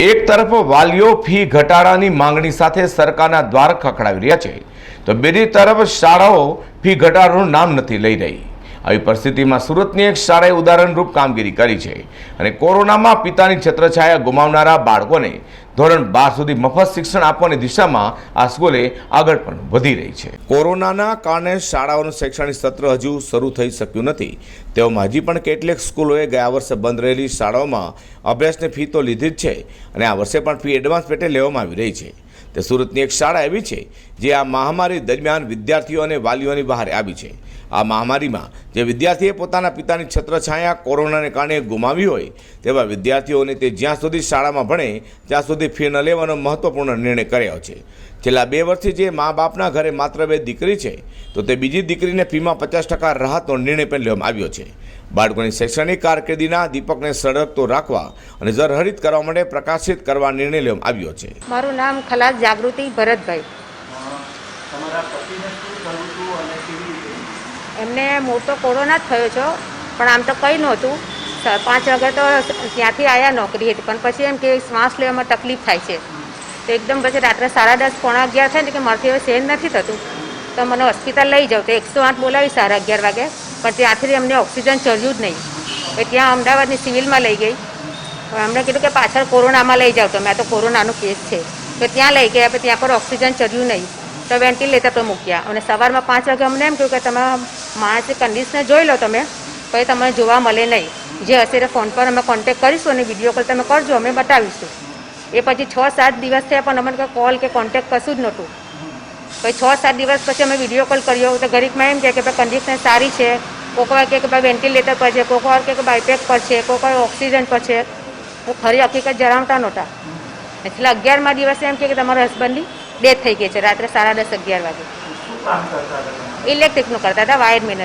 એક તરફ વાલીઓ ફી ઘટાડાની માંગણી સાથે સરકારના દ્વાર ખખડાવી રહ્યા છે, તો બીજી તરફ શાળાઓ ફી ઘટાડાનું નામ નથી લઈ રહી. આવી પરિસ્થિતિમાં સુરતની એક શાળાએ ઉદાહરણરૂપ કામગીરી કરી છે અને કોરોનામાં પિતાની છત્રછાયા ગુમાવનારા બાળકોને ધોરણ બાર સુધી મફત શિક્ષણ આપવાની દિશામાં આ સ્કૂલે આગળ પણ વધી રહી છે. કોરોનાના કારણે શાળાઓનું શૈક્ષણિક સત્ર હજુ શરૂ થઈ શક્યું નથી. તેઓમાં હજી પણ કેટલીક સ્કૂલોએ ગયા વર્ષે બંધ રહેલી શાળાઓમાં અભ્યાસની ફી તો લીધી જ છે અને આ વર્ષે પણ ફી એડવાન્સ પેટે લેવામાં આવી રહી છે. તે સુરતની એક શાળા એવી છે જે આ મહામારી દરમિયાન વિદ્યાર્થીઓ અને વાલીઓની બહાર આવી છે. આ મહામારીમાં જે વિદ્યાર્થીએ પોતાના પિતાની છત્રછાયા કોરોનાને કારણે ગુમાવી હોય તેવા વિદ્યાર્થીઓને તે જ્યાં સુધી શાળામાં ભણે ત્યાં સુધી ફી ન લેવાનો મહત્વપૂર્ણ નિર્ણય કર્યો છે. છેલ્લા બે વર્ષથી જે મા બાપના ઘરે માત્ર બે દીકરી છે તો તે બીજી દીકરીને ફીમાં પચાસ ટકા રાહતનો નિર્ણય પણ લેવામાં આવ્યો છે. બાળકોની શૈક્ષણિક કારકિર્દીના દીપકને સળગતો રાખવા અને જરહરિત કરવા માટે પ્રકાશિત કરવા નિર્ણય લેવામાં આવ્યો છે. મારું નામ ખલાસ જાગૃતિ ભરતભાઈ. એમને મોટો કોરોના જ થયો છો, પણ આમ તો કંઈ નહોતું. પાંચ વાગે તો ત્યાંથી આવ્યા નોકરી હતી પણ પછી એમ કે શ્વાસ લેવામાં તકલીફ થાય છે. તો એકદમ પછી રાત્રે સાડા દસ, પોણા અગિયાર થાય ને કે મારથી હવે સેન નથી થતું. તો મને હોસ્પિટલ લઈ જાઉં તો એકસો આઠ બોલાવી સાડા અગિયાર વાગે, પણ ત્યાંથી એમને ઓક્સિજન ચડ્યું જ નહીં. એ ત્યાં અમદાવાદની સિવિલમાં લઈ ગઈ. એમણે કીધું કે પાછળ કોરોનામાં લઈ જાવ તો, મેં તો કોરોનાનો કેસ છે. તો ત્યાં લઈ ગયા ત્યાં પર ઓક્સિજન ચડ્યું નહીં. તો વેન્ટિલેટર પર મૂક્યા. અને સવારમાં પાંચ વાગે અમને એમ કહ્યું કે તમે માણસની કન્ડિશનર જોઈ લો તમે. તો એ તમને જોવા મળે નહીં. જે હશે ફોન પર અમે કોન્ટેક કરીશું અને વીડિયો કોલ તમે કરજો, અમે બતાવીશું. એ પછી છ સાત દિવસ થયા પણ અમને કોલ કે કોન્ટેક કશું જ નહોતું. પછી છ સાત દિવસ પછી અમે વીડિયો કોલ કર્યો. તો ઘડીકમાં એમ કહે કે ભાઈ કન્ડિશન સારી છે. કોઈક વાર કે ભાઈ વેન્ટિલેટર પર છે કોઈક વાર કે બાયપેક પર છે કોઈક વાર ઓક્સિજન પર છે. હું ખરી હકીકત જણાવતા નહોતા. એટલે અગિયારમાં દિવસે એમ કે તમારા હસબન્ડની ડેથ થઈ ગઈ છે. રાત્રે સાડા દસ, અગિયાર વાગે. કામ કરતા હતા વાયર ઇલેક્ટ્રિકનું કરતા હતા વાયરમેન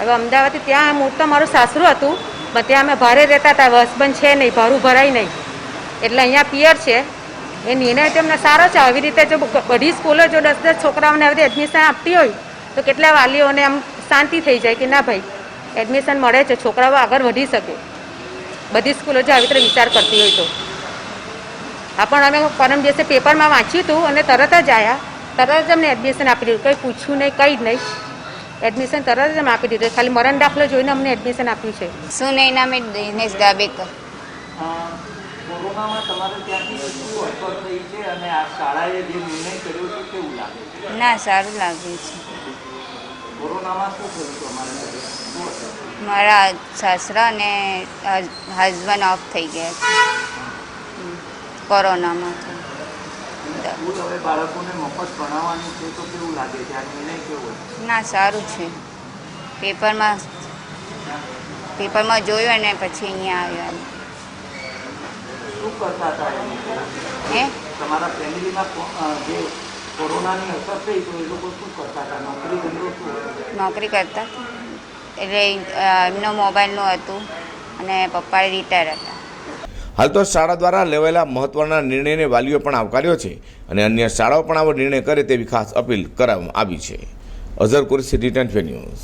હવે અમદાવાદથી ત્યાં હું તો મારું સાસરું હતું પણ ત્યાં અમે ભારે રહેતા હતા હસબન્ડ છે નહીં ભાડું ભરાય નહીં. એટલે અહીંયા પિયર છે. એ નિર્ણય તેમને સારો છે. આવી રીતે જો બધી સ્કૂલો જો દસ દસ છોકરાઓને આવી એડમિશન આપતી હોય તો કેટલા વાલીઓને આમ શાંતિ થઈ જાય કે ના ભાઈ એડમિશન મળે છે છોકરાઓ આગળ વધી શકે. બધી સ્કૂલો જો આવી રીતે વિચાર કરતી હોય તો. હા પણ અમે પરમ દિવસે પેપરમાં વાંચ્યું હતું અને તરત જ આવ્યા તરત જ અમને એડમિશન આપી દીધું. કંઈ પૂછ્યું નહીં કંઈ જ નહીં. એડમિશન તરત જ અમે આપી દીધું. ખાલી મરણ દાખલો જોઈને અમને એડમિશન આપ્યું છે. શું નહીં નામે દિનેશ અને આ શાળાએ જે નિર્ણય કર્યો છે કેવું લાગે છે? ના સારું લાગે છે. મારા સાસરા અને હસબન્ડ ઓફ થઈ ગયા છે. કોરોનામાં. ના સારું છે. પેપરમાં પેપરમાં જોયું અને પછી અહીંયા આવ્યા શું કરતા હતા એ હે? તમારા ફેમિલીમાં જે કોરોનાની અસર થઈ તો એ લોકો શું કરતા હતા? નોકરી ધંધો શું નોકરી કરતા એટલે એમનો મોબાઈલનું હતું અને પપ્પા રિટાયર હતા. હાલ તો શાળા દ્વારા લેવાયેલા મહત્વના નિર્ણયને વાલીઓ પણ આવકાર્યો છે અને અન્ય શાળાઓ પણ આવો નિર્ણય કરે તેવી ખાસ અપીલ કરવામાં આવી છે. Azhar Qureshi return news.